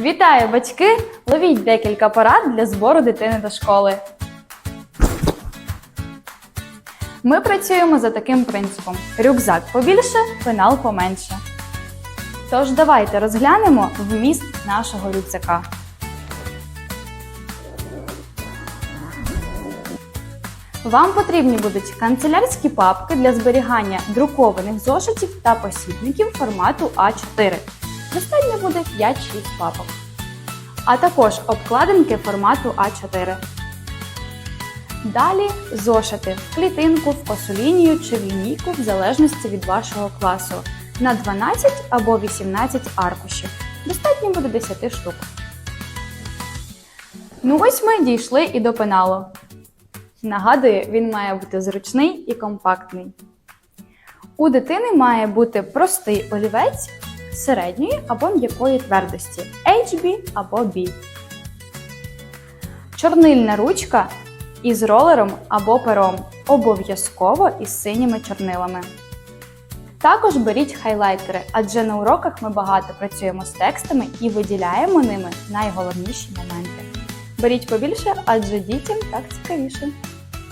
Вітаю, батьки! Ловіть декілька порад для збору дитини до школи. Ми працюємо за таким принципом: рюкзак побільше, пенал поменше. Тож давайте розглянемо вміст нашого рюкзака. Вам потрібні будуть канцелярські папки для зберігання друкованих зошитів та посібників формату А4. Достатньо буде 5-6 папок. А також обкладинки формату А4. Далі зошити в клітинку, в косу лінію чи в лінійку в залежності від вашого класу на 12 або 18 аркушів. Достатньо буде 10 штук. Ну ось ми дійшли і до пеналу. Нагадую, він має бути зручний і компактний. У дитини має бути простий олівець середньої або м'якої твердості HB або B. Чорнильна ручка із ролером або пером, обов'язково із синіми чорнилами. Також беріть хайлайтери, адже на уроках ми багато працюємо з текстами і виділяємо ними найголовніші моменти. Беріть побільше, адже дітям так цікавіше.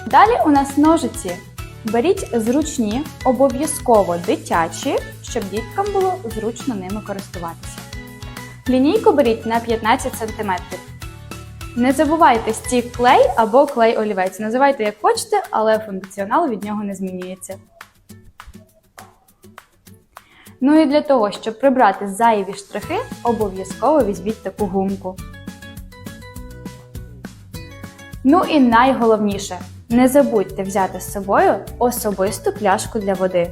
Далі у нас ножиці. Беріть зручні, обов'язково дитячі, щоб діткам було зручно ними користуватися. Лінійку беріть на 15 см. Не забувайте стік клей або клей олівець. Називайте як хочете, але функціонал від нього не змінюється. Ну і для того, щоб прибрати зайві штрихи, обов'язково візьміть таку гумку. Ну і найголовніше, не забудьте взяти з собою особисту пляшку для води.